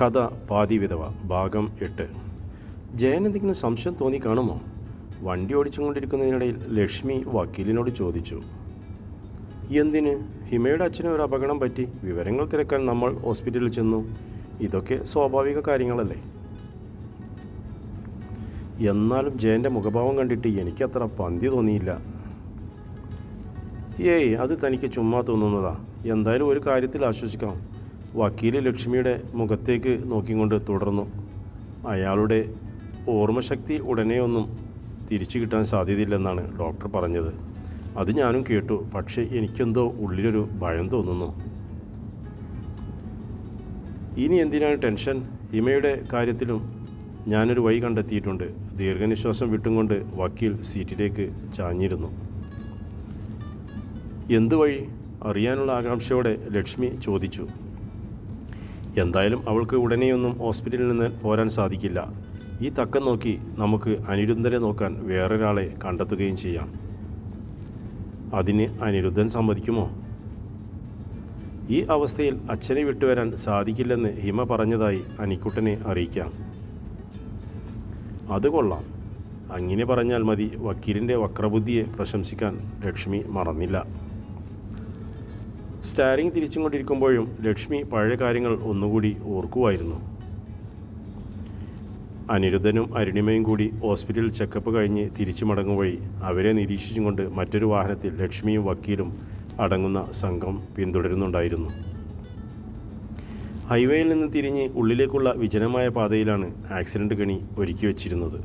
കഥ പാതി വിധവ ഭാഗം എട്ട്. ജയൻ എന്തെങ്കിലും സംശയം തോന്നി കാണുമോ? വണ്ടി ഓടിച്ചുകൊണ്ടിരിക്കുന്നതിനിടയിൽ ലക്ഷ്മി വക്കീലിനോട് ചോദിച്ചു. എന്തിന്? ഹിമയുടെ അച്ഛന് ഒരു അപകടം പറ്റി. വിവരങ്ങൾ തിരക്കാൻ നമ്മൾ ഹോസ്പിറ്റലിൽ ചെന്നു. ഇതൊക്കെ സ്വാഭാവിക കാര്യങ്ങളല്ലേ? എന്നാലും ജയന്റെ മുഖഭാവം കണ്ടിട്ട് എനിക്കത്ര പന്തി തോന്നിയില്ല. ഏയ് അത് തനിക്ക് ചുമ്മാ തോന്നുന്നതാ. എന്തായാലും ഒരു കാര്യത്തിൽ ആശ്വസിക്കാം. വക്കീൽ ലക്ഷ്മിയുടെ മുഖത്തേക്ക് നോക്കിക്കൊണ്ട് തുടർന്നു. അയാളുടെ ഓർമ്മശക്തി ഉടനെയൊന്നും തിരിച്ചു കിട്ടാൻ സാധ്യതയില്ലെന്നാണ് ഡോക്ടർ പറഞ്ഞത്. അത് ഞാനും കേട്ടു. പക്ഷേ എനിക്കെന്തോ ഉള്ളിലൊരു ഭയം തോന്നുന്നു. ഇനി എന്തിനാണ് ടെൻഷൻ? ഹിമയുടെ കാര്യത്തിലും ഞാനൊരു വഴി കണ്ടെത്തിയിട്ടുണ്ട്. ദീർഘനിശ്വാസം വിട്ടും കൊണ്ട് വക്കീൽ സീറ്റിലേക്ക് ചാഞ്ഞിരുന്നു. എന്ത് വഴി? അറിയാനുള്ള ആകാംക്ഷയോടെ ലക്ഷ്മി ചോദിച്ചു. എന്തായാലും അവൾക്ക് ഉടനെയൊന്നും ഹോസ്പിറ്റലിൽ നിന്ന് പോരാൻ സാധിക്കില്ല. ഈ തക്കം നോക്കി നമുക്ക് അനിരുദ്ധനെ നോക്കാൻ വേറൊരാളെ കണ്ടെത്തുകയും ചെയ്യാം. അതിന് അനിരുദ്ധൻ സമ്മതിക്കുമോ? ഈ അവസ്ഥയിൽ അച്ഛനെ വിട്ടുവരാൻ സാധിക്കില്ലെന്ന് ഹിമ പറഞ്ഞതായി അനിക്കുട്ടനെ അറിയിക്കാം. അത് കൊള്ളാം. അങ്ങനെ പറഞ്ഞാൽ മതി വക്കീലിന്റെ വക്രബുദ്ധിയെ പ്രശംസിക്കാൻ ലക്ഷ്മി മറന്നില്ല. സ്റ്റാരിങ് തിരിച്ചും കൊണ്ടിരിക്കുമ്പോഴും ലക്ഷ്മി പഴയ കാര്യങ്ങൾ ഒന്നുകൂടി ഓർക്കുമായിരുന്നു അനിരുദ്ധനും അരുണിമയും കൂടി ഹോസ്പിറ്റലിൽ ചെക്കപ്പ് കഴിഞ്ഞ് തിരിച്ചു മടങ്ങും വഴി അവരെ നിരീക്ഷിച്ചും കൊണ്ട് മറ്റൊരു വാഹനത്തിൽ ലക്ഷ്മിയും വക്കീലും അടങ്ങുന്ന സംഘം പിന്തുടരുന്നുണ്ടായിരുന്നു. ഹൈവേയിൽ നിന്ന് തിരിഞ്ഞ് ഉള്ളിലേക്കുള്ള വിജനമായ പാതയിലാണ് ആക്സിഡന്റ് കണി ഒരുക്കി വച്ചിരുന്നത്.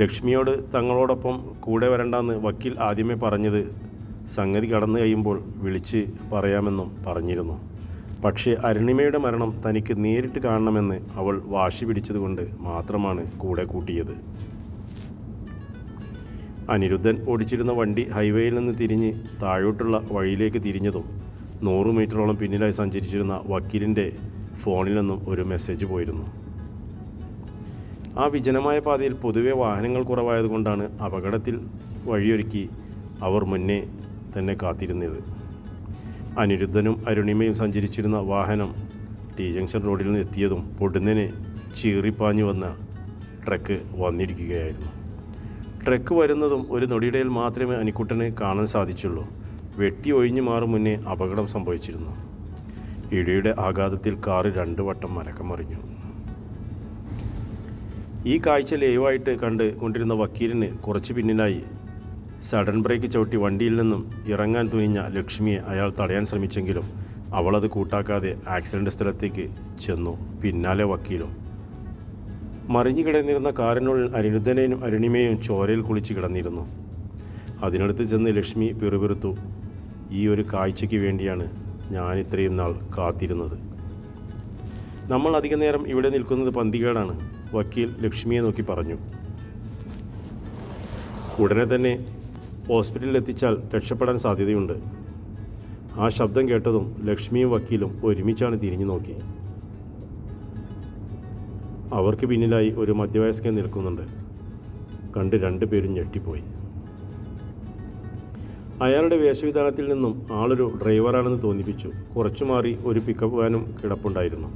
ലക്ഷ്മിയോട് തങ്ങളോടൊപ്പം കൂടെ വരണ്ടെന്ന് വക്കീൽ ആദ്യമേ പറഞ്ഞത് സംഗതി കടന്നു കഴിയുമ്പോൾ വിളിച്ച് പറയാമെന്നും പറഞ്ഞിരുന്നു. പക്ഷേ അരുണിമയുടെ മരണം തനിക്ക് നേരിട്ട് കാണണമെന്ന് അവൾ വാശി പിടിച്ചതുകൊണ്ട് മാത്രമാണ് കൂടെ കൂട്ടിയത്. അനിരുദ്ധൻ ഓടിച്ചിരുന്ന വണ്ടി ഹൈവേയിൽ നിന്ന് തിരിഞ്ഞ് താഴോട്ടുള്ള വഴിയിലേക്ക് തിരിഞ്ഞതും നൂറ് മീറ്ററോളം പിന്നിലായി സഞ്ചരിച്ചിരുന്ന വക്കീലിന്റെ ഫോണിൽ നിന്നും ഒരു മെസ്സേജ് പോയിരുന്നു. ആ വിജനമായ പാതയിൽ പൊതുവെ വാഹനങ്ങൾ കുറവായതുകൊണ്ടാണ് അപകടത്തിൽ വഴിയൊരുക്കി അവർ മുന്നേ തന്നെ കാത്തിരുന്നത്. അനിരുദ്ധനും അരുണിമയും സഞ്ചരിച്ചിരുന്ന വാഹനം ടി ജംഗ്ഷൻ റോഡിൽ നിന്ന് എത്തിയതും പൊടുന്നനെ ചീറിപ്പാഞ്ഞു വന്ന ട്രക്ക് വന്നിരിക്കുകയായിരുന്നു. ട്രക്ക് വരുന്നതും ഒരു നൊടിയിടയിൽ മാത്രമേ അനിക്കുട്ടനെ കാണാൻ സാധിച്ചുള്ളൂ. വെട്ടി ഒഴിഞ്ഞു മാറും മുന്നേ അപകടം സംഭവിച്ചിരുന്നു. ഇടിയുടെ ആഘാതത്തിൽ കാറ് രണ്ടു വട്ടം മലക്കം മറിഞ്ഞു ഈ കാഴ്ച ലൈവായിട്ട് കണ്ട് കൊണ്ടിരുന്ന വക്കീലിന് കുറച്ച് പിന്നിലായി സഡൻ ബ്രേക്ക് ചവിട്ടി വണ്ടിയിൽ നിന്നും ഇറങ്ങാൻ തുനിഞ്ഞ ലക്ഷ്മിയെ അയാൾ തടയാൻ ശ്രമിച്ചെങ്കിലും അവളത് കൂട്ടാക്കാതെ ആക്സിഡന്റ് സ്ഥലത്തേക്ക് ചെന്നു. പിന്നാലെ വക്കീലും. മറിഞ്ഞു കിടന്നിരുന്ന കാറിനുള്ളിൽ അനിരുദ്ധനെയും അരുണിമയും ചോരയിൽ കുളിച്ച് കിടന്നിരുന്നു. അതിനടുത്ത് ചെന്ന് ലക്ഷ്മി പിറുപിറുത്തു ഈ ഒരു കാഴ്ചയ്ക്ക് വേണ്ടിയാണ് ഞാൻ ഇത്രയും നാൾ കാത്തിരുന്നത്. നമ്മൾ അധിക നേരം ഇവിടെ നിൽക്കുന്നത് പന്തികേടാണ് വക്കീൽ ലക്ഷ്മിയെ നോക്കി പറഞ്ഞു. ഉടനെ തന്നെ ഹോസ്പിറ്റലിൽ എത്തിച്ചാൽ രക്ഷപ്പെടാൻ സാധ്യതയുണ്ട്. ആ ശബ്ദം കേട്ടതും ലക്ഷ്മിയും വക്കീലും ഒരുമിച്ചാണ് തിരിഞ്ഞു നോക്കി. അവർക്ക് പിന്നിലായി ഒരു മധ്യവയസ്കൻ നിൽക്കുന്നുണ്ട്. കണ്ട് രണ്ടുപേരും ഞെട്ടിപ്പോയി. അയാളുടെ വേഷവിധാനത്തിൽ നിന്നും ആളൊരു ഡ്രൈവറാണെന്ന് തോന്നിപ്പിച്ചു. കുറച്ചു മാറി ഒരു പിക്കപ്പ് വാനും കിടപ്പുണ്ടായിരുന്നു.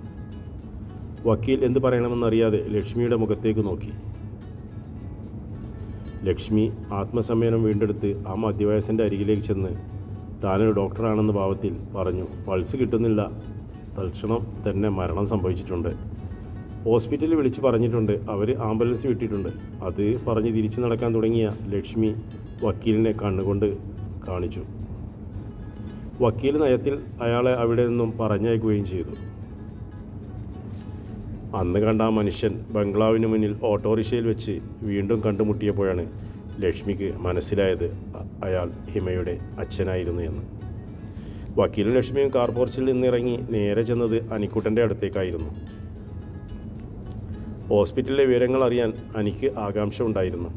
വക്കീൽ എന്ത് പറയണമെന്നറിയാതെ ലക്ഷ്മിയുടെ മുഖത്തേക്ക് നോക്കി. ലക്ഷ്മി ആത്മസമ്മേനം വീണ്ടെടുത്ത് ആ മധ്യവയസ്സന്റെ അരികിലേക്ക് ചെന്ന് താനൊരു ഡോക്ടറാണെന്ന ഭാവത്തിൽ പറഞ്ഞു പൾസ് കിട്ടുന്നില്ല. തൽക്ഷണം തന്നെ മരണം സംഭവിച്ചിട്ടുണ്ട്. ഹോസ്പിറ്റലിൽ വിളിച്ച് പറഞ്ഞിട്ടുണ്ട് അവർ ആംബുലൻസ് വിട്ടിട്ടുണ്ട്. അത് പറഞ്ഞ് തിരിച്ചു നടക്കാൻ തുടങ്ങിയ ലക്ഷ്മി വക്കീലിനെ കണ്ണുകൊണ്ട് കാണിച്ചു. വക്കീൽ നയത്തിൽ അയാളെ അവിടെ നിന്നും പറഞ്ഞയക്കുകയും ചെയ്തു. അന്ന് കണ്ട ആ മനുഷ്യൻ ബംഗ്ലാവിന് മുന്നിൽ ഓട്ടോറിക്ഷയിൽ വെച്ച് വീണ്ടും കണ്ടുമുട്ടിയപ്പോഴാണ് ലക്ഷ്മിക്ക് മനസ്സിലായത് അയാൾ ഹിമയുടെ അച്ഛനായിരുന്നു എന്ന്. വക്കീലും ലക്ഷ്മിയും കാർ പോർച്ചിൽ നിന്നിറങ്ങി നേരെ ചെന്നത് അനിക്കുട്ടന്റെ അടുത്തേക്കായിരുന്നു. ഹോസ്പിറ്റലിലെ വിവരങ്ങൾ അറിയാൻ അനിക്ക് ആകാംക്ഷ ഉണ്ടായിരുന്നു.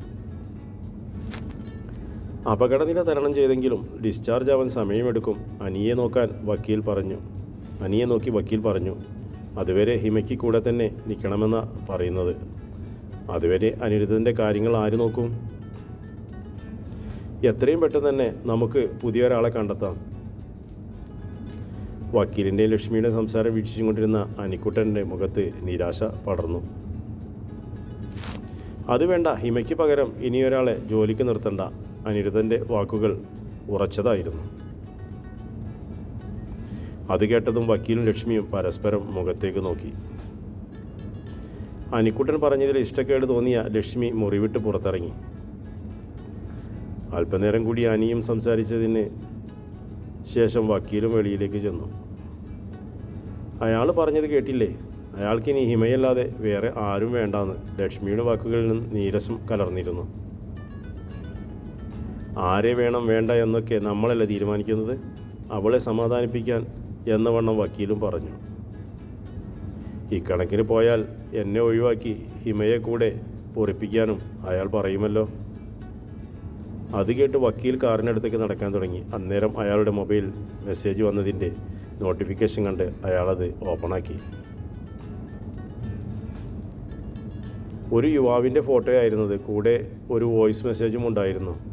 അപകടനില തരണം ചെയ്തെങ്കിലും ഡിസ്ചാർജ് ആവാൻ സമയമെടുക്കും അനിയെ നോക്കാൻ വക്കീൽ പറഞ്ഞു. അനിയെ നോക്കി വക്കീൽ പറഞ്ഞു അതുവരെ ഹിമയ്ക്ക് കൂടെ തന്നെ നിൽക്കണമെന്ന പറയുന്നത്. അതുവരെ അനിരുദ്ധന്റെ കാര്യങ്ങൾ ആര് നോക്കും? എത്രയും പെട്ടെന്ന് തന്നെ നമുക്ക് പുതിയൊരാളെ കണ്ടെത്താം. വക്കീലിന്റെയും ലക്ഷ്മിയുടെയും സംസാരം വീക്ഷിച്ചുകൊണ്ടിരുന്ന അനിക്കുട്ടന്റെ മുഖത്ത് നിരാശ പടർന്നു. അത് വേണ്ട ഹിമയ്ക്ക് പകരം ഇനിയൊരാളെ ജോലിക്ക് നിർത്തണ്ട അനിരുദ്ധന്റെ വാക്കുകൾ ഉറച്ചതായിരുന്നു. അത് കേട്ടതും വക്കീലും ലക്ഷ്മിയും പരസ്പരം മുഖത്തേക്ക് നോക്കി. അനിക്കുട്ടൻ പറഞ്ഞതിൽ ഇഷ്ടക്കേട് തോന്നിയ ലക്ഷ്മി മുറിവിട്ട് പുറത്തിറങ്ങി. അല്പനേരം കൂടി അനിയും സംസാരിച്ചതിന് ശേഷം വക്കീലും വെളിയിലേക്ക് ചെന്നു. അയാൾ പറഞ്ഞത് കേട്ടില്ലേ? അയാൾക്ക് ഇനി ഹിമയല്ലാതെ വേറെ ആരും വേണ്ടാന്ന് ലക്ഷ്മിയുടെ വാക്കുകളിൽ നിന്ന് നീരസം കലർന്നിരുന്നു. ആരെ വേണം വേണ്ട എന്നൊക്കെ നമ്മളല്ല തീരുമാനിക്കുന്നത്? അവളെ സമാധാനിപ്പിക്കാൻ എന്ന വണ്ണം വക്കീലും പറഞ്ഞു. ഈ ഇക്കണക്കിന് പോയാൽ എന്നെ ഒഴിവാക്കി ഹിമയെ കൂടെ പൊറിപ്പിക്കാനും അയാൾ പറയുമല്ലോ. അത് കേട്ട് വക്കീൽ കാറിനടുത്തേക്ക് നടക്കാൻ തുടങ്ങി. അന്നേരം അയാളുടെ മൊബൈൽ മെസ്സേജ് വന്നതിന്റെ നോട്ടിഫിക്കേഷൻ കണ്ട് അയാളത് ഓപ്പണാക്കി. ഒരു യുവാവിന്റെ ഫോട്ടോ ആയിരുന്നത് കൂടെ ഒരു വോയിസ് മെസ്സേജും ഉണ്ടായിരുന്നു.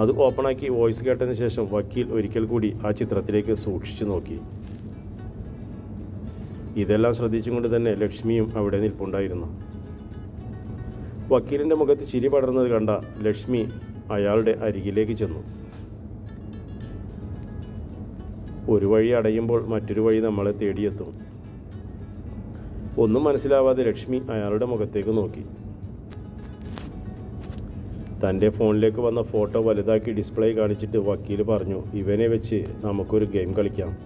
അത് ഓപ്പണാക്കി വോയിസ് കേട്ടതിന് ശേഷം വക്കീൽ ഒരിക്കൽ കൂടി ആ ചിത്രത്തിലേക്ക് സൂക്ഷിച്ചു നോക്കി. ഇതെല്ലാം ശ്രദ്ധിച്ചുകൊണ്ട് തന്നെ ലക്ഷ്മിയും അവിടെ നിൽപ്പുണ്ടായിരുന്നു. വക്കീലിന്റെ മുഖത്ത് ചിരി പടർന്നത് കണ്ട ലക്ഷ്മി അയാളുടെ അരികിലേക്ക് ചെന്നു. ഒരു വഴി അടയുമ്പോൾ മറ്റൊരു വഴി നമ്മളെ തേടിയെത്തും. ഒന്നും മനസ്സിലാവാതെ ലക്ഷ്മി അയാളുടെ മുഖത്തേക്ക് നോക്കി. തന്റെ ഫോണിലേക്ക് വന്ന ഫോട്ടോ വലുതാക്കി ഡിസ്പ്ലേ കാണിച്ചിട്ട് വക്കീൽ പറഞ്ഞു ഇവനെ വെച്ച് നമുക്കൊരു ഗെയിം കളിക്കാം.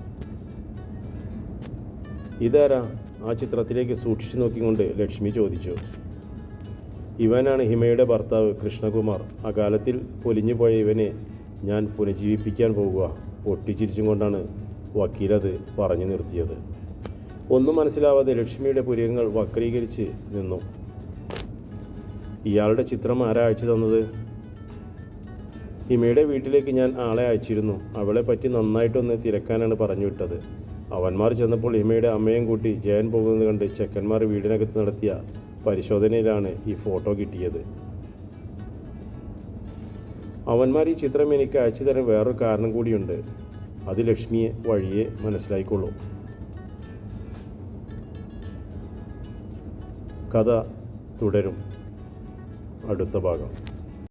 ഇതാരാ? ആ ചിത്രത്തിലേക്ക് സൂക്ഷിച്ചു നോക്കിക്കൊണ്ട് ലക്ഷ്മി ചോദിച്ചു. ഇവനാണ് ഹിമയുടെ ഭർത്താവ് കൃഷ്ണകുമാർ. അകാലത്തിൽ പൊലിഞ്ഞുപോയ ഇവനെ ഞാൻ പുനജീവിപ്പിക്കാൻ പോകുക. പൊട്ടിച്ചിരിച്ചും കൊണ്ടാണ് വക്കീലത് പറഞ്ഞു നിർത്തിയത്. ഒന്നും മനസ്സിലാവാതെ ലക്ഷ്മിയുടെ പുരികങ്ങൾ വക്രീകരിച്ച് നിന്നു. ഇയാളുടെ ചിത്രം ആരാ അയച്ചു തന്നത്? ഹിമയുടെ വീട്ടിലേക്ക് ഞാൻ ആളെ അയച്ചിരുന്നു. അവളെ പറ്റി നന്നായിട്ടൊന്ന് തിരക്കാനാണ് പറഞ്ഞു വിട്ടത്. അവന്മാർ ചെന്നപ്പോൾ ഹിമയുടെ അമ്മയും കൂട്ടി ജയൻ പോകുന്നത് കണ്ട് ചെക്കന്മാർ വീടിനകത്ത് നടത്തിയ പരിശോധനയിലാണ് ഈ ഫോട്ടോ കിട്ടിയത്. അവന്മാർ ഈ ചിത്രം എനിക്ക് അയച്ചു തരാൻ വേറൊരു കാരണം കൂടിയുണ്ട്. അത് ലക്ഷ്മിയെ വഴിയെ മനസ്സിലായിക്കൊള്ളൂ കഥ തുടരും. അടുത്ത ഭാഗം.